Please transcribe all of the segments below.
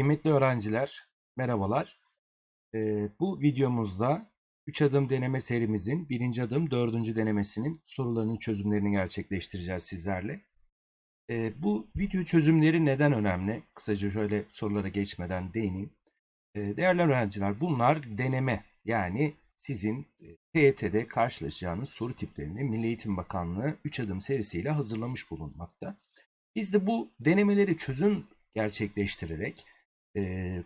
Kıymetli öğrenciler, merhabalar. Ee, bu videomuzda 3 adım deneme serimizin birinci adım dördüncü denemesinin sorularının çözümlerini gerçekleştireceğiz sizlerle. Ee, bu video çözümleri neden önemli? Kısaca şöyle sorulara geçmeden değineyim. Ee, değerli öğrenciler bunlar deneme yani sizin e, TYT'de karşılaşacağınız soru tiplerini Milli Eğitim Bakanlığı 3 adım serisiyle hazırlamış bulunmakta. Biz de bu denemeleri çözüm gerçekleştirerek e,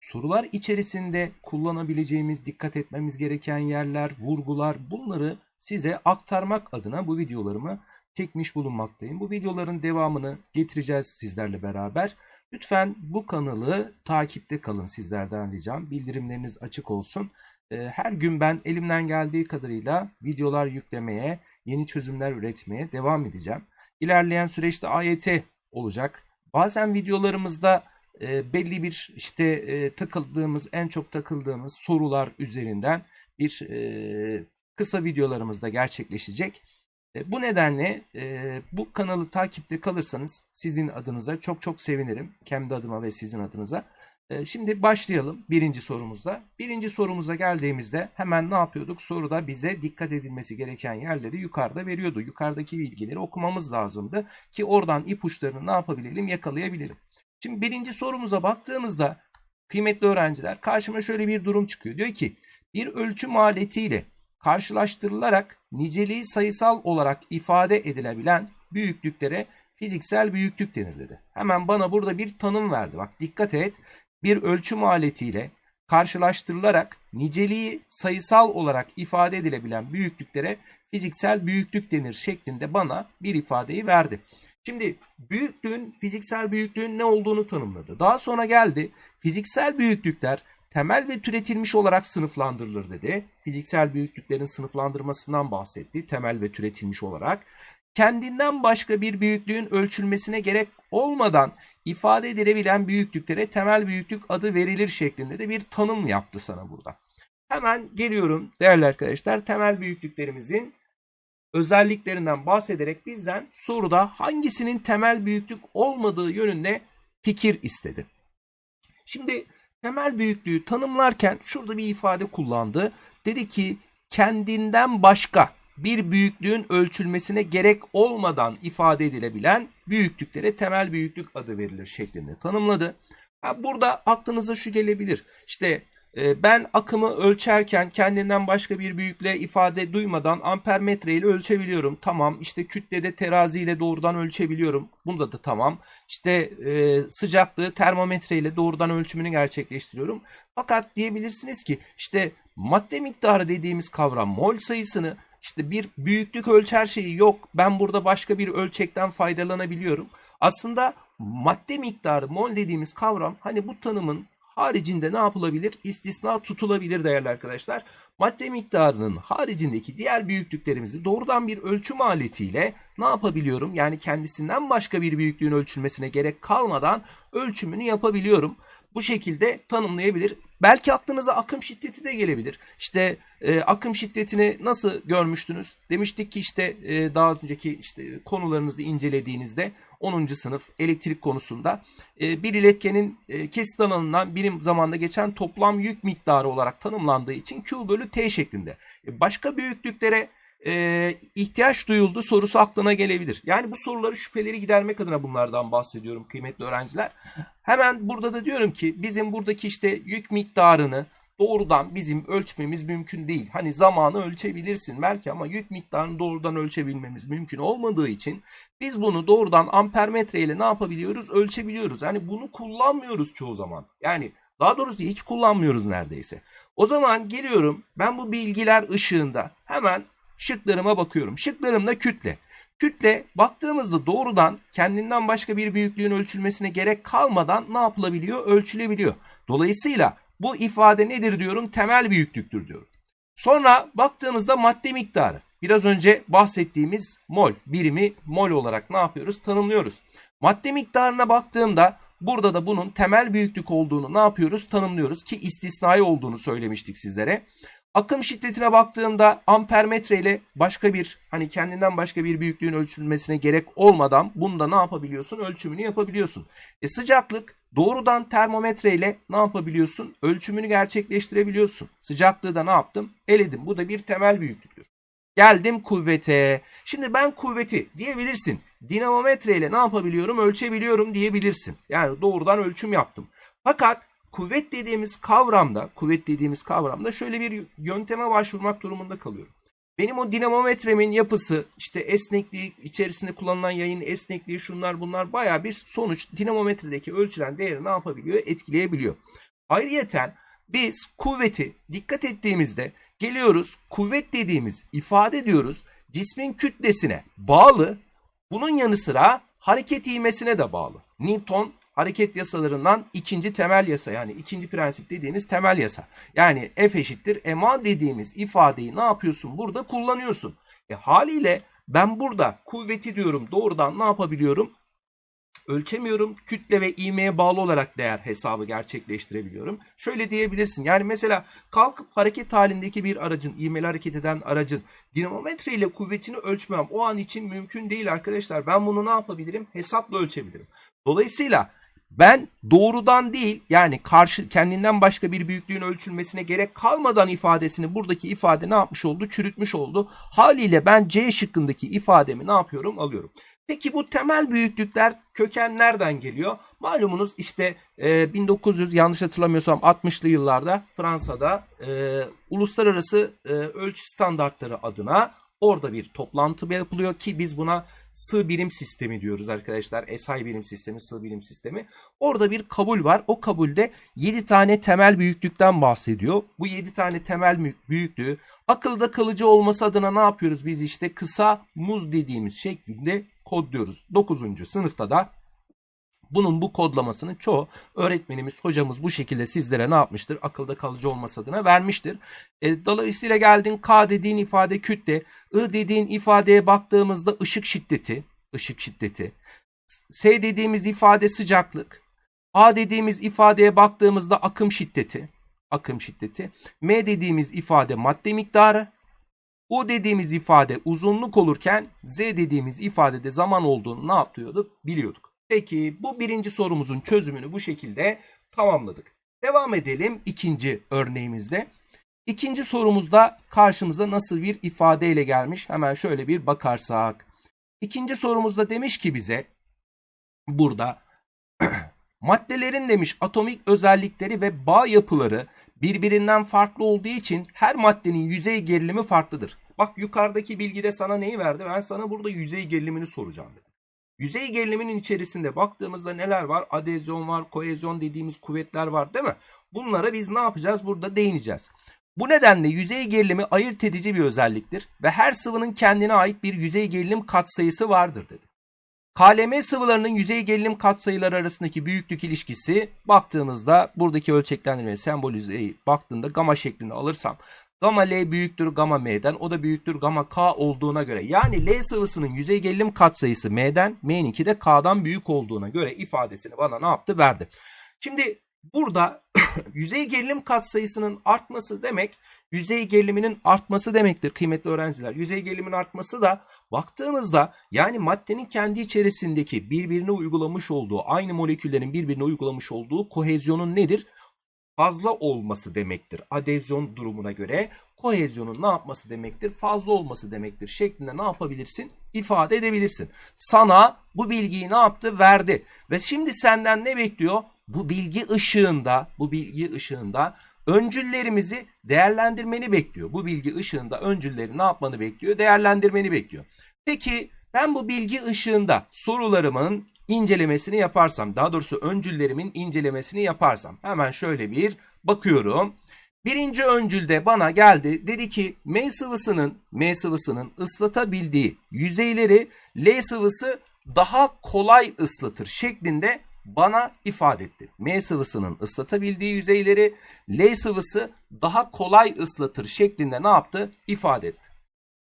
sorular içerisinde kullanabileceğimiz, dikkat etmemiz gereken yerler, vurgular bunları size aktarmak adına bu videolarımı çekmiş bulunmaktayım. Bu videoların devamını getireceğiz sizlerle beraber. Lütfen bu kanalı takipte kalın sizlerden ricam. Bildirimleriniz açık olsun. Her gün ben elimden geldiği kadarıyla videolar yüklemeye, yeni çözümler üretmeye devam edeceğim. İlerleyen süreçte AYT olacak. Bazen videolarımızda e, belli bir işte e, takıldığımız, en çok takıldığımız sorular üzerinden bir e, kısa videolarımızda gerçekleşecek. E, bu nedenle e, bu kanalı takipte kalırsanız sizin adınıza çok çok sevinirim. Kendi adıma ve sizin adınıza. E, şimdi başlayalım birinci sorumuzda. Birinci sorumuza geldiğimizde hemen ne yapıyorduk? Soruda bize dikkat edilmesi gereken yerleri yukarıda veriyordu. Yukarıdaki bilgileri okumamız lazımdı ki oradan ipuçlarını ne yapabilelim yakalayabilelim. Şimdi birinci sorumuza baktığımızda kıymetli öğrenciler karşıma şöyle bir durum çıkıyor. Diyor ki bir ölçüm aletiyle karşılaştırılarak niceliği sayısal olarak ifade edilebilen büyüklüklere fiziksel büyüklük denir dedi. Hemen bana burada bir tanım verdi. Bak dikkat et. Bir ölçüm aletiyle karşılaştırılarak niceliği sayısal olarak ifade edilebilen büyüklüklere fiziksel büyüklük denir şeklinde bana bir ifadeyi verdi. Şimdi büyüklüğün, fiziksel büyüklüğün ne olduğunu tanımladı. Daha sonra geldi fiziksel büyüklükler temel ve türetilmiş olarak sınıflandırılır dedi. Fiziksel büyüklüklerin sınıflandırmasından bahsetti temel ve türetilmiş olarak. Kendinden başka bir büyüklüğün ölçülmesine gerek olmadan ifade edilebilen büyüklüklere temel büyüklük adı verilir şeklinde de bir tanım yaptı sana burada. Hemen geliyorum değerli arkadaşlar temel büyüklüklerimizin özelliklerinden bahsederek bizden soruda hangisinin temel büyüklük olmadığı yönünde fikir istedi. Şimdi temel büyüklüğü tanımlarken şurada bir ifade kullandı. Dedi ki kendinden başka bir büyüklüğün ölçülmesine gerek olmadan ifade edilebilen büyüklüklere temel büyüklük adı verilir şeklinde tanımladı. Burada aklınıza şu gelebilir. İşte ben akımı ölçerken kendinden başka bir büyüklüğe ifade duymadan ampermetre ile ölçebiliyorum. Tamam işte kütlede terazi ile doğrudan ölçebiliyorum. Bunda da tamam. İşte e, sıcaklığı termometre ile doğrudan ölçümünü gerçekleştiriyorum. Fakat diyebilirsiniz ki işte madde miktarı dediğimiz kavram mol sayısını işte bir büyüklük ölçer şeyi yok. Ben burada başka bir ölçekten faydalanabiliyorum. Aslında madde miktarı mol dediğimiz kavram hani bu tanımın haricinde ne yapılabilir? İstisna tutulabilir değerli arkadaşlar. Madde miktarının haricindeki diğer büyüklüklerimizi doğrudan bir ölçüm aletiyle ne yapabiliyorum? Yani kendisinden başka bir büyüklüğün ölçülmesine gerek kalmadan ölçümünü yapabiliyorum. Bu şekilde tanımlayabilir. Belki aklınıza akım şiddeti de gelebilir. İşte e, akım şiddetini nasıl görmüştünüz? Demiştik ki işte e, daha önceki işte konularınızı incelediğinizde 10. sınıf elektrik konusunda e, bir iletkenin e, kesit alanından birim zamanda geçen toplam yük miktarı olarak tanımlandığı için Q bölü T şeklinde. E, başka büyüklüklere e, ihtiyaç duyuldu sorusu aklına gelebilir. Yani bu soruları şüpheleri gidermek adına bunlardan bahsediyorum kıymetli öğrenciler. Hemen burada da diyorum ki bizim buradaki işte yük miktarını doğrudan bizim ölçmemiz mümkün değil. Hani zamanı ölçebilirsin belki ama yük miktarını doğrudan ölçebilmemiz mümkün olmadığı için biz bunu doğrudan ampermetre ile ne yapabiliyoruz? Ölçebiliyoruz. Yani bunu kullanmıyoruz çoğu zaman. Yani daha doğrusu hiç kullanmıyoruz neredeyse. O zaman geliyorum ben bu bilgiler ışığında hemen şıklarıma bakıyorum. Şıklarımda kütle. Kütle baktığımızda doğrudan kendinden başka bir büyüklüğün ölçülmesine gerek kalmadan ne yapılabiliyor? Ölçülebiliyor. Dolayısıyla bu ifade nedir diyorum? Temel büyüklüktür diyorum. Sonra baktığımızda madde miktarı. Biraz önce bahsettiğimiz mol birimi mol olarak ne yapıyoruz? Tanımlıyoruz. Madde miktarına baktığımda burada da bunun temel büyüklük olduğunu ne yapıyoruz? Tanımlıyoruz ki istisnai olduğunu söylemiştik sizlere. Akım şiddetine baktığımda ampermetre ile başka bir hani kendinden başka bir büyüklüğün ölçülmesine gerek olmadan bunda ne yapabiliyorsun? Ölçümünü yapabiliyorsun. E sıcaklık Doğrudan termometre ile ne yapabiliyorsun? Ölçümünü gerçekleştirebiliyorsun. Sıcaklığı da ne yaptım? Eledim. Bu da bir temel büyüklüktür. Geldim kuvvete. Şimdi ben kuvveti diyebilirsin. Dinamometre ile ne yapabiliyorum? Ölçebiliyorum diyebilirsin. Yani doğrudan ölçüm yaptım. Fakat kuvvet dediğimiz kavramda, kuvvet dediğimiz kavramda şöyle bir yönteme başvurmak durumunda kalıyorum. Benim o dinamometremin yapısı, işte esnekliği, içerisinde kullanılan yayın esnekliği, şunlar bunlar baya bir sonuç dinamometredeki ölçülen değeri ne yapabiliyor? Etkileyebiliyor. Ayrıyeten biz kuvveti dikkat ettiğimizde geliyoruz kuvvet dediğimiz ifade diyoruz cismin kütlesine bağlı bunun yanı sıra hareket ivmesine de bağlı. Newton hareket yasalarından ikinci temel yasa yani ikinci prensip dediğimiz temel yasa. Yani F eşittir ma dediğimiz ifadeyi ne yapıyorsun burada kullanıyorsun. E haliyle ben burada kuvveti diyorum doğrudan ne yapabiliyorum? ölçemiyorum. Kütle ve ivmeye bağlı olarak değer hesabı gerçekleştirebiliyorum. Şöyle diyebilirsin. Yani mesela kalkıp hareket halindeki bir aracın, ivmeli hareket eden aracın dinamometre ile kuvvetini ölçmem o an için mümkün değil arkadaşlar. Ben bunu ne yapabilirim? Hesapla ölçebilirim. Dolayısıyla ben doğrudan değil yani karşı kendinden başka bir büyüklüğün ölçülmesine gerek kalmadan ifadesini buradaki ifade ne yapmış oldu? Çürütmüş oldu. Haliyle ben C şıkkındaki ifademi ne yapıyorum? Alıyorum. Peki bu temel büyüklükler köken nereden geliyor? Malumunuz işte e, 1900 yanlış hatırlamıyorsam 60'lı yıllarda Fransa'da e, uluslararası e, ölçü standartları adına orada bir toplantı yapılıyor ki biz buna sığ birim sistemi diyoruz arkadaşlar. SI birim sistemi, sığ birim sistemi. Orada bir kabul var. O kabulde 7 tane temel büyüklükten bahsediyor. Bu 7 tane temel büyüklüğü akılda kalıcı olması adına ne yapıyoruz biz işte kısa muz dediğimiz şeklinde kodluyoruz. 9. sınıfta da bunun bu kodlamasını çoğu öğretmenimiz, hocamız bu şekilde sizlere ne yapmıştır? Akılda kalıcı olması adına vermiştir. E, dolayısıyla geldin K dediğin ifade kütle, I dediğin ifadeye baktığımızda ışık şiddeti, ışık şiddeti. S dediğimiz ifade sıcaklık. A dediğimiz ifadeye baktığımızda akım şiddeti, akım şiddeti. M dediğimiz ifade madde miktarı. U dediğimiz ifade uzunluk olurken Z dediğimiz ifadede zaman olduğunu ne yapıyorduk? Biliyorduk. Peki bu birinci sorumuzun çözümünü bu şekilde tamamladık. Devam edelim ikinci örneğimizde. İkinci sorumuzda karşımıza nasıl bir ifadeyle gelmiş? Hemen şöyle bir bakarsak. İkinci sorumuzda demiş ki bize burada maddelerin demiş atomik özellikleri ve bağ yapıları birbirinden farklı olduğu için her maddenin yüzey gerilimi farklıdır. Bak yukarıdaki bilgide sana neyi verdi? Ben sana burada yüzey gerilimini soracağım dedim. Yüzey geriliminin içerisinde baktığımızda neler var? Adezyon var, kohezyon dediğimiz kuvvetler var değil mi? Bunlara biz ne yapacağız? Burada değineceğiz. Bu nedenle yüzey gerilimi ayırt edici bir özelliktir ve her sıvının kendine ait bir yüzey gerilim katsayısı vardır dedi. KLM sıvılarının yüzey gerilim katsayıları arasındaki büyüklük ilişkisi baktığımızda buradaki ölçeklendirme sembolizeyi baktığında gama şeklinde alırsam Gamma L büyüktür gamma M'den. O da büyüktür gamma K olduğuna göre. Yani L sıvısının yüzey gerilim katsayısı M'den, M'ninki de K'dan büyük olduğuna göre ifadesini bana ne yaptı? Verdi. Şimdi burada yüzey gerilim katsayısının artması demek yüzey geriliminin artması demektir kıymetli öğrenciler. Yüzey gerilimin artması da baktığımızda yani maddenin kendi içerisindeki birbirine uygulamış olduğu aynı moleküllerin birbirine uygulamış olduğu kohezyonun nedir? Fazla olması demektir. Adezyon durumuna göre kohezyonun ne yapması demektir? Fazla olması demektir şeklinde ne yapabilirsin? İfade edebilirsin. Sana bu bilgiyi ne yaptı? Verdi. Ve şimdi senden ne bekliyor? Bu bilgi ışığında, bu bilgi ışığında öncüllerimizi değerlendirmeni bekliyor. Bu bilgi ışığında öncülleri ne yapmanı bekliyor? Değerlendirmeni bekliyor. Peki ben bu bilgi ışığında sorularımın incelemesini yaparsam, daha doğrusu öncüllerimin incelemesini yaparsam hemen şöyle bir bakıyorum. Birinci öncülde bana geldi dedi ki M sıvısının M sıvısının ıslatabildiği yüzeyleri L sıvısı daha kolay ıslatır şeklinde bana ifade etti. M sıvısının ıslatabildiği yüzeyleri L sıvısı daha kolay ıslatır şeklinde ne yaptı? İfade etti.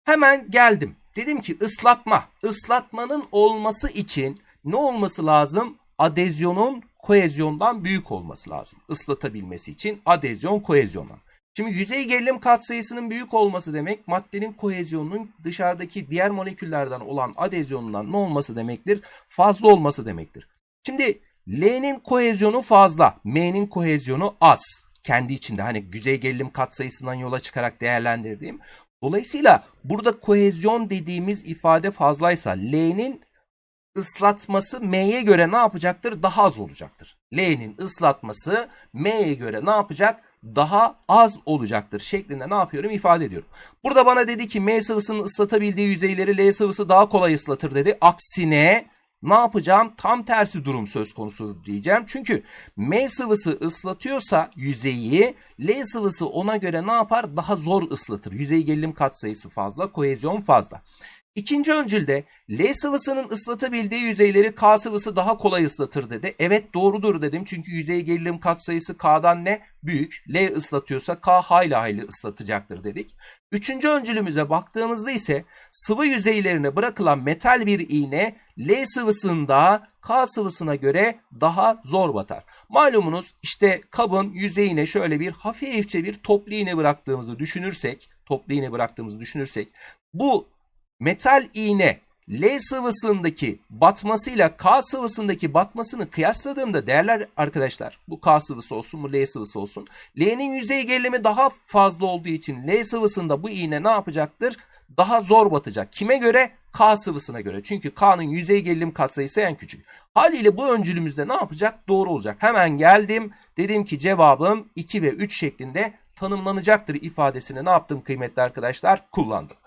Hemen geldim. Dedim ki ıslatma. Islatmanın olması için ne olması lazım? Adezyonun kohezyondan büyük olması lazım. Islatabilmesi için adezyon kohezyondan. Şimdi yüzey gerilim katsayısının büyük olması demek maddenin kohezyonunun dışarıdaki diğer moleküllerden olan adezyonundan ne olması demektir? Fazla olması demektir. Şimdi L'nin kohezyonu fazla, M'nin kohezyonu az. Kendi içinde hani yüzey gerilim katsayısından yola çıkarak değerlendirdiğim. Dolayısıyla burada kohezyon dediğimiz ifade fazlaysa L'nin ıslatması M'ye göre ne yapacaktır? Daha az olacaktır. L'nin ıslatması M'ye göre ne yapacak? Daha az olacaktır şeklinde ne yapıyorum ifade ediyorum. Burada bana dedi ki M sıvısının ıslatabildiği yüzeyleri L sıvısı daha kolay ıslatır dedi. Aksine ne yapacağım? Tam tersi durum söz konusu diyeceğim. Çünkü M sıvısı ıslatıyorsa yüzeyi L sıvısı ona göre ne yapar? Daha zor ıslatır. Yüzey gerilim katsayısı fazla, kohezyon fazla. İkinci öncülde L sıvısının ıslatabildiği yüzeyleri K sıvısı daha kolay ıslatır dedi. Evet doğrudur dedim çünkü yüzey gerilim katsayısı K'dan ne? Büyük. L ıslatıyorsa K hayli hayli ıslatacaktır dedik. Üçüncü öncülümüze baktığımızda ise sıvı yüzeylerine bırakılan metal bir iğne L sıvısında K sıvısına göre daha zor batar. Malumunuz işte kabın yüzeyine şöyle bir hafifçe bir toplu iğne bıraktığımızı düşünürsek, toplu iğne bıraktığımızı düşünürsek bu metal iğne L sıvısındaki batmasıyla K sıvısındaki batmasını kıyasladığımda değerler arkadaşlar bu K sıvısı olsun bu L sıvısı olsun. L'nin yüzey gerilimi daha fazla olduğu için L sıvısında bu iğne ne yapacaktır? Daha zor batacak. Kime göre? K sıvısına göre. Çünkü K'nın yüzey gerilim katsayısı en küçük. Haliyle bu öncülümüzde ne yapacak? Doğru olacak. Hemen geldim. Dedim ki cevabım 2 ve 3 şeklinde tanımlanacaktır ifadesini ne yaptım kıymetli arkadaşlar? Kullandım.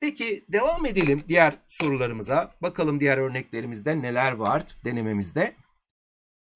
Peki devam edelim diğer sorularımıza. Bakalım diğer örneklerimizde neler var denememizde.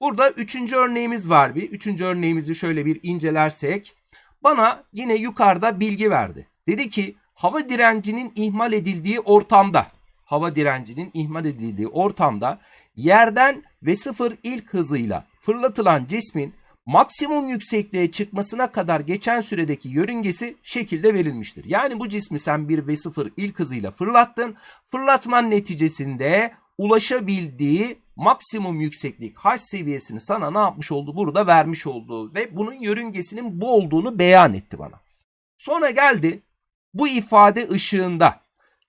Burada üçüncü örneğimiz var bir. Üçüncü örneğimizi şöyle bir incelersek. Bana yine yukarıda bilgi verdi. Dedi ki hava direncinin ihmal edildiği ortamda, hava direncinin ihmal edildiği ortamda yerden ve sıfır ilk hızıyla fırlatılan cismin maksimum yüksekliğe çıkmasına kadar geçen süredeki yörüngesi şekilde verilmiştir. Yani bu cismi sen 1 ve 0 ilk hızıyla fırlattın. Fırlatman neticesinde ulaşabildiği maksimum yükseklik h seviyesini sana ne yapmış oldu? Burada vermiş oldu ve bunun yörüngesinin bu olduğunu beyan etti bana. Sonra geldi bu ifade ışığında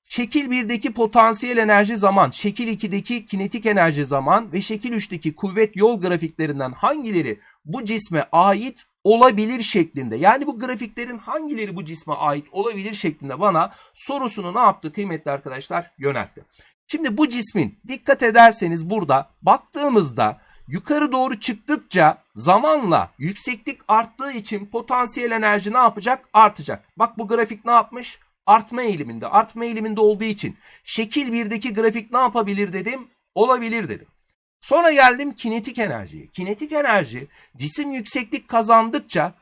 şekil 1'deki potansiyel enerji zaman, şekil 2'deki kinetik enerji zaman ve şekil 3'teki kuvvet yol grafiklerinden hangileri bu cisme ait olabilir şeklinde. Yani bu grafiklerin hangileri bu cisme ait olabilir şeklinde bana sorusunu ne yaptı kıymetli arkadaşlar yöneltti. Şimdi bu cismin dikkat ederseniz burada baktığımızda yukarı doğru çıktıkça zamanla yükseklik arttığı için potansiyel enerji ne yapacak? Artacak. Bak bu grafik ne yapmış? Artma eğiliminde. Artma eğiliminde olduğu için şekil 1'deki grafik ne yapabilir dedim? Olabilir dedim. Sonra geldim kinetik enerjiye. Kinetik enerji cisim yükseklik kazandıkça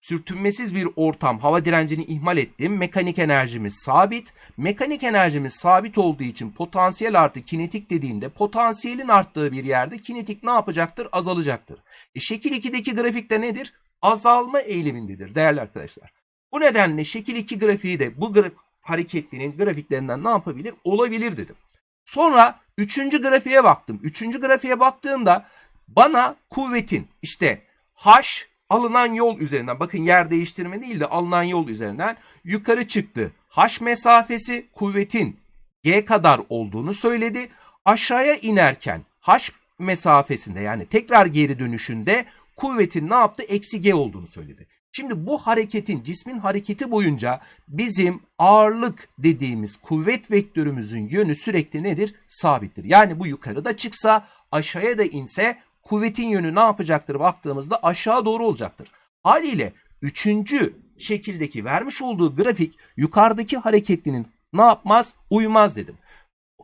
sürtünmesiz bir ortam hava direncini ihmal ettim. Mekanik enerjimiz sabit. Mekanik enerjimiz sabit olduğu için potansiyel artı kinetik dediğimde potansiyelin arttığı bir yerde kinetik ne yapacaktır? Azalacaktır. E, şekil 2'deki grafikte nedir? Azalma eğilimindedir değerli arkadaşlar. Bu nedenle şekil 2 grafiği de bu graf hareketlinin grafiklerinden ne yapabilir? Olabilir dedim. Sonra üçüncü grafiğe baktım. Üçüncü grafiğe baktığımda bana kuvvetin işte H alınan yol üzerinden bakın yer değiştirme değil de alınan yol üzerinden yukarı çıktı. H mesafesi kuvvetin G kadar olduğunu söyledi. Aşağıya inerken H mesafesinde yani tekrar geri dönüşünde kuvvetin ne yaptı? Eksi G olduğunu söyledi. Şimdi bu hareketin, cismin hareketi boyunca bizim ağırlık dediğimiz kuvvet vektörümüzün yönü sürekli nedir? Sabittir. Yani bu yukarıda çıksa, aşağıya da inse kuvvetin yönü ne yapacaktır baktığımızda aşağı doğru olacaktır. Haliyle üçüncü şekildeki vermiş olduğu grafik yukarıdaki hareketlinin ne yapmaz? Uymaz dedim.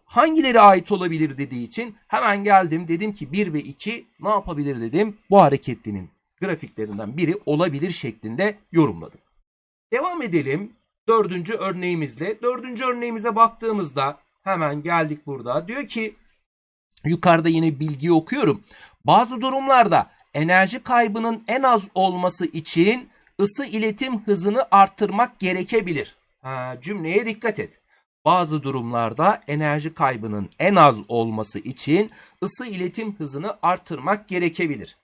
Hangileri ait olabilir dediği için hemen geldim dedim ki 1 ve 2 ne yapabilir dedim. Bu hareketlinin grafiklerinden biri olabilir şeklinde yorumladım. Devam edelim dördüncü örneğimizle. Dördüncü örneğimize baktığımızda hemen geldik burada. Diyor ki yukarıda yine bilgiyi okuyorum. Bazı durumlarda enerji kaybının en az olması için ısı iletim hızını arttırmak gerekebilir. Ha, cümleye dikkat et. Bazı durumlarda enerji kaybının en az olması için ısı iletim hızını arttırmak gerekebilir.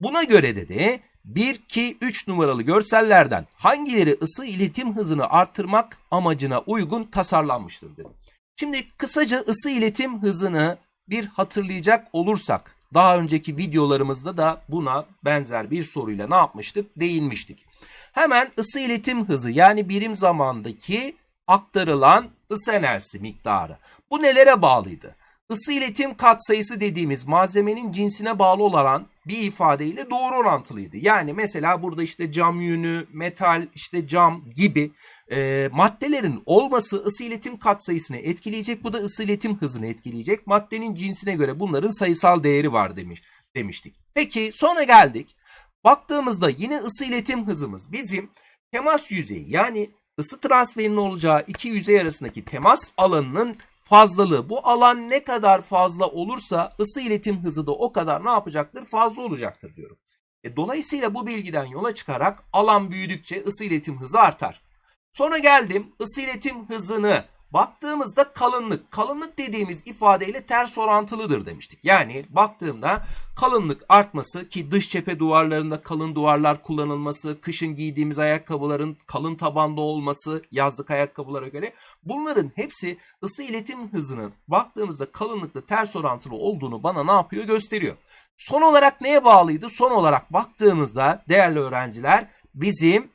Buna göre dedi 1, 2, 3 numaralı görsellerden hangileri ısı iletim hızını arttırmak amacına uygun tasarlanmıştır dedi. Şimdi kısaca ısı iletim hızını bir hatırlayacak olursak Daha önceki videolarımızda da buna benzer bir soruyla ne yapmıştık? Değinmiştik. Hemen ısı iletim hızı yani birim zamandaki aktarılan ısı enerjisi miktarı. Bu nelere bağlıydı? Isı iletim katsayısı dediğimiz malzemenin cinsine bağlı olan bir ifadeyle doğru orantılıydı. Yani mesela burada işte cam yünü, metal, işte cam gibi e, maddelerin olması ısı iletim katsayısını etkileyecek. Bu da ısı iletim hızını etkileyecek. Maddenin cinsine göre bunların sayısal değeri var demiş demiştik. Peki sonra geldik. Baktığımızda yine ısı iletim hızımız bizim temas yüzeyi yani ısı transferinin olacağı iki yüzey arasındaki temas alanının fazlalığı. Bu alan ne kadar fazla olursa ısı iletim hızı da o kadar ne yapacaktır? Fazla olacaktır diyorum. E, dolayısıyla bu bilgiden yola çıkarak alan büyüdükçe ısı iletim hızı artar. Sonra geldim ısı iletim hızını baktığımızda kalınlık. Kalınlık dediğimiz ifadeyle ters orantılıdır demiştik. Yani baktığımda kalınlık artması ki dış cephe duvarlarında kalın duvarlar kullanılması, kışın giydiğimiz ayakkabıların kalın tabanda olması yazlık ayakkabılara göre bunların hepsi ısı iletim hızının baktığımızda kalınlıkla ters orantılı olduğunu bana ne yapıyor gösteriyor. Son olarak neye bağlıydı? Son olarak baktığımızda değerli öğrenciler bizim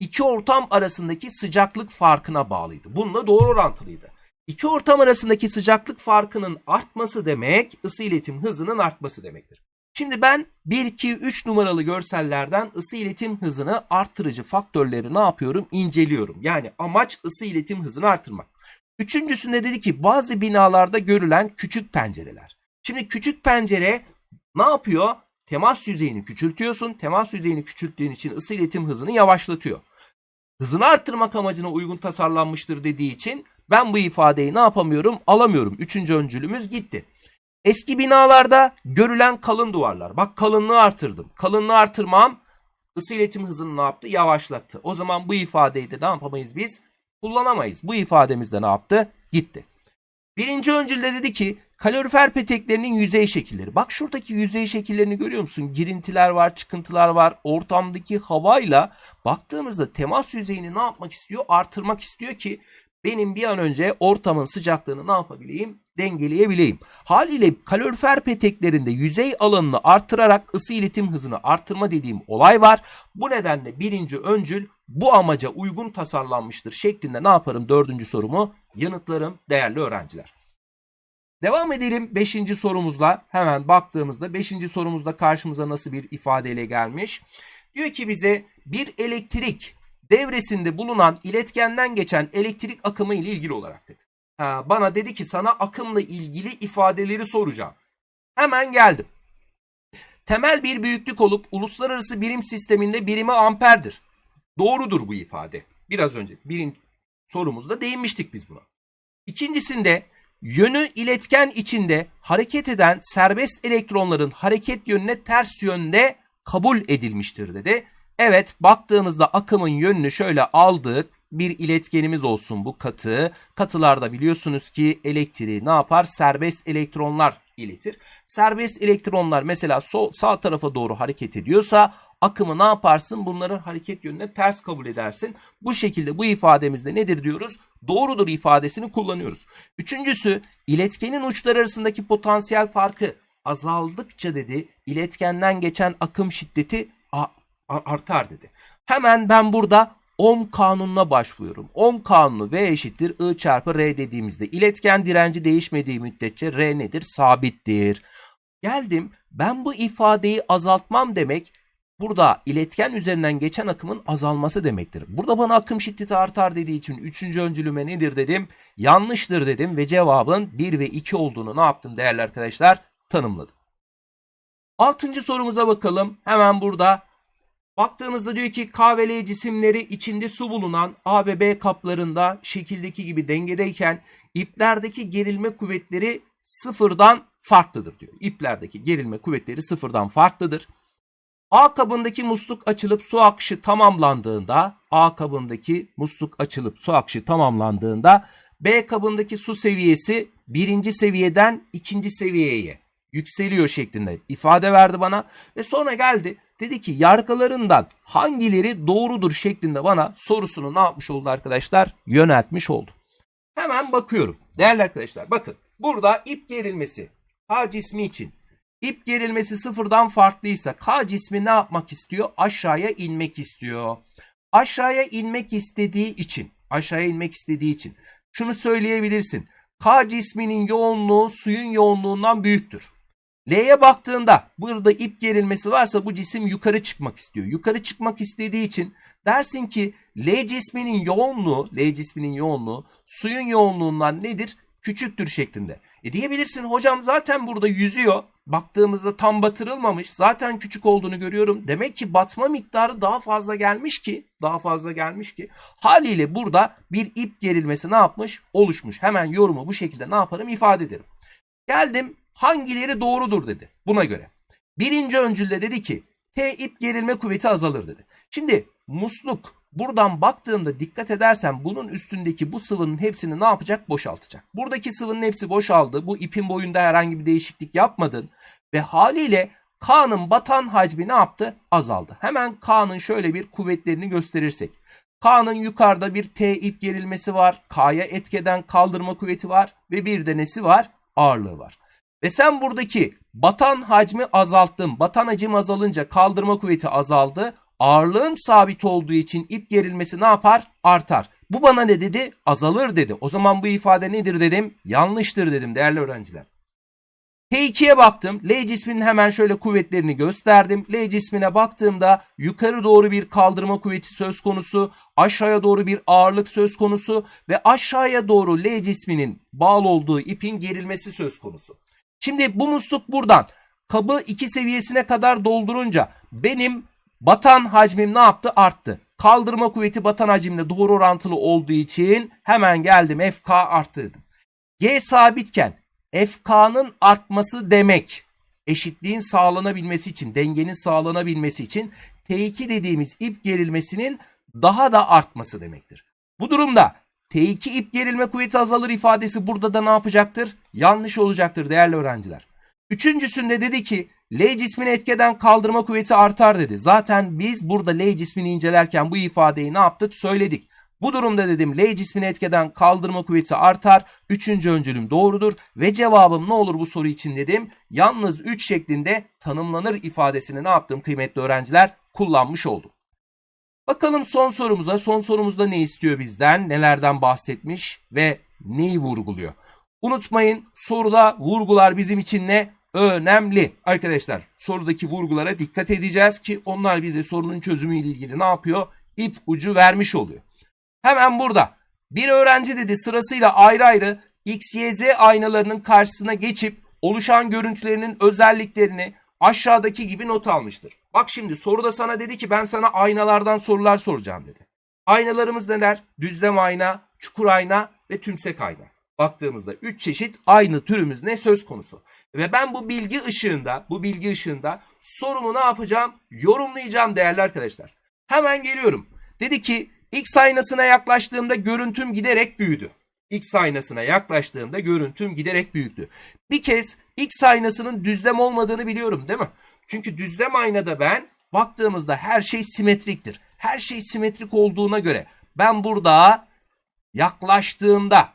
iki ortam arasındaki sıcaklık farkına bağlıydı. Bununla doğru orantılıydı. İki ortam arasındaki sıcaklık farkının artması demek ısı iletim hızının artması demektir. Şimdi ben 1, 2, 3 numaralı görsellerden ısı iletim hızını arttırıcı faktörleri ne yapıyorum? İnceliyorum. Yani amaç ısı iletim hızını arttırmak. Üçüncüsünde dedi ki bazı binalarda görülen küçük pencereler. Şimdi küçük pencere ne yapıyor? Temas yüzeyini küçültüyorsun. Temas yüzeyini küçülttüğün için ısı iletim hızını yavaşlatıyor. Hızını arttırmak amacına uygun tasarlanmıştır dediği için ben bu ifadeyi ne yapamıyorum? Alamıyorum. Üçüncü öncülümüz gitti. Eski binalarda görülen kalın duvarlar. Bak kalınlığı artırdım. Kalınlığı artırmam ısı iletim hızını ne yaptı? Yavaşlattı. O zaman bu ifadeyi de ne yapamayız biz? Kullanamayız. Bu ifademiz de ne yaptı? Gitti. Birinci öncülde dedi ki kalorifer peteklerinin yüzey şekilleri. Bak şuradaki yüzey şekillerini görüyor musun? Girintiler var, çıkıntılar var. Ortamdaki havayla baktığımızda temas yüzeyini ne yapmak istiyor? Artırmak istiyor ki benim bir an önce ortamın sıcaklığını ne yapabileyim? Dengeleyebileyim. Haliyle kalorifer peteklerinde yüzey alanını artırarak ısı iletim hızını artırma dediğim olay var. Bu nedenle birinci öncül bu amaca uygun tasarlanmıştır şeklinde ne yaparım dördüncü sorumu yanıtlarım değerli öğrenciler. Devam edelim 5. sorumuzla. Hemen baktığımızda 5. sorumuzda karşımıza nasıl bir ifadeyle gelmiş. Diyor ki bize bir elektrik devresinde bulunan iletkenden geçen elektrik akımı ile ilgili olarak dedi. Ha, bana dedi ki sana akımla ilgili ifadeleri soracağım. Hemen geldim. Temel bir büyüklük olup uluslararası birim sisteminde birimi amperdir. Doğrudur bu ifade. Biraz önce birin sorumuzda değinmiştik biz buna. İkincisinde yönü iletken içinde hareket eden serbest elektronların hareket yönüne ters yönde kabul edilmiştir dedi. Evet baktığımızda akımın yönünü şöyle aldık. Bir iletkenimiz olsun bu katı. Katılarda biliyorsunuz ki elektriği ne yapar? Serbest elektronlar iletir. Serbest elektronlar mesela sol, sağ tarafa doğru hareket ediyorsa akımı ne yaparsın? Bunların hareket yönüne ters kabul edersin. Bu şekilde bu ifademizde nedir diyoruz? Doğrudur ifadesini kullanıyoruz. Üçüncüsü iletkenin uçları arasındaki potansiyel farkı azaldıkça dedi iletkenden geçen akım şiddeti artar dedi. Hemen ben burada Ohm kanununa başvuruyorum. Ohm kanunu V eşittir I çarpı R dediğimizde iletken direnci değişmediği müddetçe R nedir? Sabittir. Geldim ben bu ifadeyi azaltmam demek burada iletken üzerinden geçen akımın azalması demektir. Burada bana akım şiddeti artar dediği için 3. öncülüme nedir dedim? Yanlıştır dedim ve cevabın 1 ve 2 olduğunu ne yaptım değerli arkadaşlar? Tanımladım. Altıncı sorumuza bakalım. Hemen burada Baktığımızda diyor ki K ve L cisimleri içinde su bulunan A ve B kaplarında şekildeki gibi dengedeyken iplerdeki gerilme kuvvetleri sıfırdan farklıdır diyor. İplerdeki gerilme kuvvetleri sıfırdan farklıdır. A kabındaki musluk açılıp su akışı tamamlandığında A kabındaki musluk açılıp su akışı tamamlandığında B kabındaki su seviyesi birinci seviyeden ikinci seviyeye yükseliyor şeklinde ifade verdi bana ve sonra geldi dedi ki yargılarından hangileri doğrudur şeklinde bana sorusunu ne yapmış oldu arkadaşlar? Yöneltmiş oldu. Hemen bakıyorum. Değerli arkadaşlar bakın burada ip gerilmesi H cismi için ip gerilmesi sıfırdan farklıysa K cismi ne yapmak istiyor? Aşağıya inmek istiyor. Aşağıya inmek istediği için, aşağıya inmek istediği için şunu söyleyebilirsin. K cisminin yoğunluğu suyun yoğunluğundan büyüktür. L'ye baktığında burada ip gerilmesi varsa bu cisim yukarı çıkmak istiyor. Yukarı çıkmak istediği için dersin ki L cisminin yoğunluğu, L cisminin yoğunluğu suyun yoğunluğundan nedir? Küçüktür şeklinde. E diyebilirsin hocam zaten burada yüzüyor. Baktığımızda tam batırılmamış. Zaten küçük olduğunu görüyorum. Demek ki batma miktarı daha fazla gelmiş ki, daha fazla gelmiş ki haliyle burada bir ip gerilmesi ne yapmış? Oluşmuş. Hemen yorumu bu şekilde ne yaparım? ifade ederim. Geldim hangileri doğrudur dedi buna göre. Birinci öncülde dedi ki T ip gerilme kuvveti azalır dedi. Şimdi musluk buradan baktığımda dikkat edersen bunun üstündeki bu sıvının hepsini ne yapacak? Boşaltacak. Buradaki sıvının hepsi boşaldı. Bu ipin boyunda herhangi bir değişiklik yapmadın. Ve haliyle K'nın batan hacmi ne yaptı? Azaldı. Hemen K'nın şöyle bir kuvvetlerini gösterirsek. K'nın yukarıda bir T ip gerilmesi var. K'ya etkeden kaldırma kuvveti var. Ve bir de nesi var? Ağırlığı var. Ve sen buradaki batan hacmi azalttın. Batan hacim azalınca kaldırma kuvveti azaldı. Ağırlığım sabit olduğu için ip gerilmesi ne yapar? Artar. Bu bana ne dedi? Azalır dedi. O zaman bu ifade nedir dedim? Yanlıştır dedim değerli öğrenciler. T2'ye baktım. L cisminin hemen şöyle kuvvetlerini gösterdim. L cismine baktığımda yukarı doğru bir kaldırma kuvveti söz konusu, aşağıya doğru bir ağırlık söz konusu ve aşağıya doğru L cisminin bağlı olduğu ipin gerilmesi söz konusu. Şimdi bu musluk buradan kabı 2 seviyesine kadar doldurunca benim batan hacmim ne yaptı? Arttı. Kaldırma kuvveti batan hacimle doğru orantılı olduğu için hemen geldim FK arttı dedim. G sabitken FK'nın artması demek eşitliğin sağlanabilmesi için, dengenin sağlanabilmesi için T2 dediğimiz ip gerilmesinin daha da artması demektir. Bu durumda T2 ip gerilme kuvveti azalır ifadesi burada da ne yapacaktır? Yanlış olacaktır değerli öğrenciler. Üçüncüsünde dedi ki L cismini etkeden kaldırma kuvveti artar dedi. Zaten biz burada L cismini incelerken bu ifadeyi ne yaptık? Söyledik. Bu durumda dedim L cismini etkeden kaldırma kuvveti artar. Üçüncü öncülüm doğrudur. Ve cevabım ne olur bu soru için dedim. Yalnız 3 şeklinde tanımlanır ifadesini ne yaptım kıymetli öğrenciler? Kullanmış oldum. Bakalım son sorumuza. Son sorumuzda ne istiyor bizden? Nelerden bahsetmiş ve neyi vurguluyor? Unutmayın soruda vurgular bizim için ne? Önemli. Arkadaşlar sorudaki vurgulara dikkat edeceğiz ki onlar bize sorunun çözümü ile ilgili ne yapıyor? İp ucu vermiş oluyor. Hemen burada bir öğrenci dedi sırasıyla ayrı ayrı X, Y, Z aynalarının karşısına geçip oluşan görüntülerinin özelliklerini aşağıdaki gibi not almıştır. Bak şimdi soruda sana dedi ki ben sana aynalardan sorular soracağım dedi. Aynalarımız neler? Düzlem ayna, çukur ayna ve tümsek ayna. Baktığımızda 3 çeşit aynı türümüz ne söz konusu. Ve ben bu bilgi ışığında, bu bilgi ışığında sorumu ne yapacağım? Yorumlayacağım değerli arkadaşlar. Hemen geliyorum. Dedi ki X aynasına yaklaştığımda görüntüm giderek büyüdü. X aynasına yaklaştığımda görüntüm giderek büyüdü. Bir kez X aynasının düzlem olmadığını biliyorum değil mi? Çünkü düzlem aynada ben baktığımızda her şey simetriktir. Her şey simetrik olduğuna göre ben burada yaklaştığımda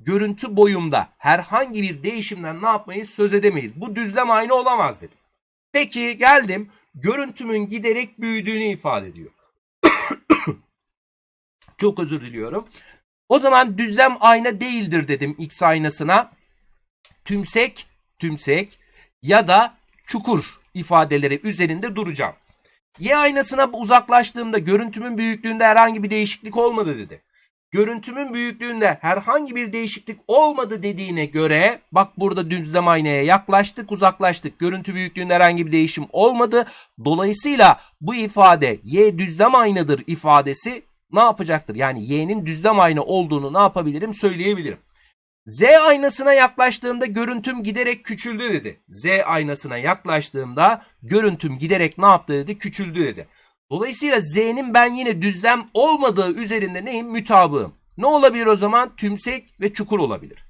görüntü boyumda herhangi bir değişimden ne yapmayız söz edemeyiz. Bu düzlem ayna olamaz dedim. Peki geldim görüntümün giderek büyüdüğünü ifade ediyor. Çok özür diliyorum. O zaman düzlem ayna değildir dedim X aynasına. Tümsek, tümsek ya da çukur ifadeleri üzerinde duracağım. Y aynasına uzaklaştığımda görüntümün büyüklüğünde herhangi bir değişiklik olmadı dedi. Görüntümün büyüklüğünde herhangi bir değişiklik olmadı dediğine göre bak burada düzlem aynaya yaklaştık uzaklaştık. Görüntü büyüklüğünde herhangi bir değişim olmadı. Dolayısıyla bu ifade y düzlem aynadır ifadesi ne yapacaktır? Yani y'nin düzlem ayna olduğunu ne yapabilirim söyleyebilirim. Z aynasına yaklaştığımda görüntüm giderek küçüldü dedi. Z aynasına yaklaştığımda görüntüm giderek ne yaptı dedi? Küçüldü dedi. Dolayısıyla Z'nin ben yine düzlem olmadığı üzerinde neyim? Mütabığım. Ne olabilir o zaman? Tümsek ve çukur olabilir.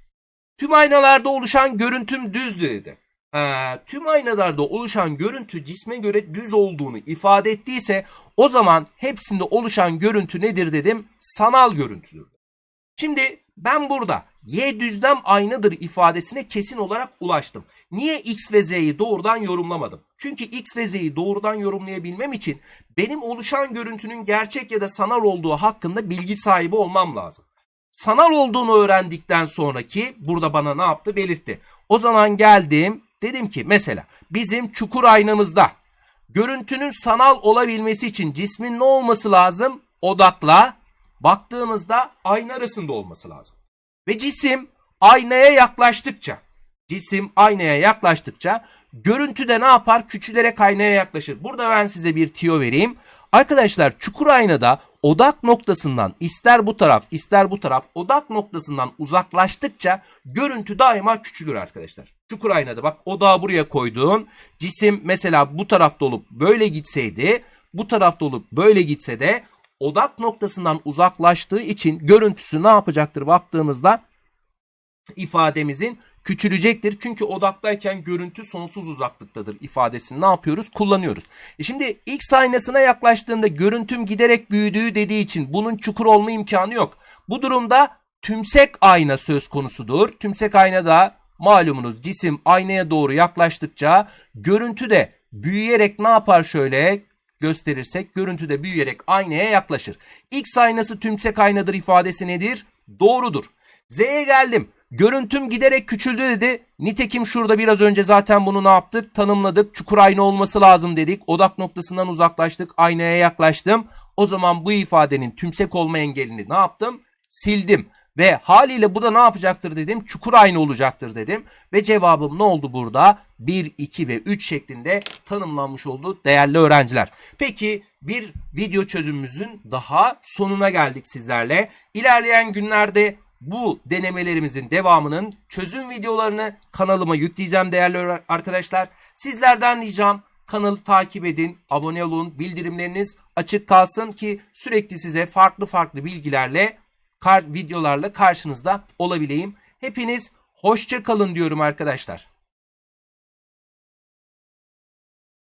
Tüm aynalarda oluşan görüntüm düzdü dedi. Ee, tüm aynalarda oluşan görüntü cisme göre düz olduğunu ifade ettiyse o zaman hepsinde oluşan görüntü nedir dedim? Sanal görüntüdür. Şimdi Ben burada y düzlem aynıdır ifadesine kesin olarak ulaştım. Niye x ve z'yi doğrudan yorumlamadım? Çünkü x ve z'yi doğrudan yorumlayabilmem için benim oluşan görüntünün gerçek ya da sanal olduğu hakkında bilgi sahibi olmam lazım. Sanal olduğunu öğrendikten sonraki burada bana ne yaptı belirtti. O zaman geldim dedim ki mesela bizim çukur aynamızda görüntünün sanal olabilmesi için cismin ne olması lazım? Odakla baktığımızda ayna arasında olması lazım. Ve cisim aynaya yaklaştıkça, cisim aynaya yaklaştıkça görüntüde ne yapar? Küçülerek aynaya yaklaşır. Burada ben size bir tiyo vereyim. Arkadaşlar çukur aynada odak noktasından ister bu taraf ister bu taraf odak noktasından uzaklaştıkça görüntü daima küçülür arkadaşlar. Çukur aynada bak odağı buraya koyduğun cisim mesela bu tarafta olup böyle gitseydi bu tarafta olup böyle gitse de odak noktasından uzaklaştığı için görüntüsü ne yapacaktır baktığımızda ifademizin küçülecektir. Çünkü odaktayken görüntü sonsuz uzaklıktadır ifadesini ne yapıyoruz? Kullanıyoruz. E şimdi X aynasına yaklaştığımda görüntüm giderek büyüdüğü dediği için bunun çukur olma imkanı yok. Bu durumda tümsek ayna söz konusudur. Tümsek aynada malumunuz cisim aynaya doğru yaklaştıkça görüntü de büyüyerek ne yapar şöyle gösterirsek görüntü de büyüyerek aynaya yaklaşır. X aynası tümsek aynadır ifadesi nedir? Doğrudur. Z'ye geldim. Görüntüm giderek küçüldü dedi. Nitekim şurada biraz önce zaten bunu ne yaptık? Tanımladık. Çukur ayna olması lazım dedik. Odak noktasından uzaklaştık. Aynaya yaklaştım. O zaman bu ifadenin tümsek olma engelini ne yaptım? Sildim. Ve haliyle bu da ne yapacaktır dedim? Çukur ayna olacaktır dedim. Ve cevabım ne oldu burada? 1, 2 ve 3 şeklinde tanımlanmış oldu değerli öğrenciler. Peki bir video çözümümüzün daha sonuna geldik sizlerle. İlerleyen günlerde bu denemelerimizin devamının çözüm videolarını kanalıma yükleyeceğim değerli arkadaşlar. Sizlerden ricam kanalı takip edin, abone olun, bildirimleriniz açık kalsın ki sürekli size farklı farklı bilgilerle, videolarla karşınızda olabileyim. Hepiniz hoşça kalın diyorum arkadaşlar.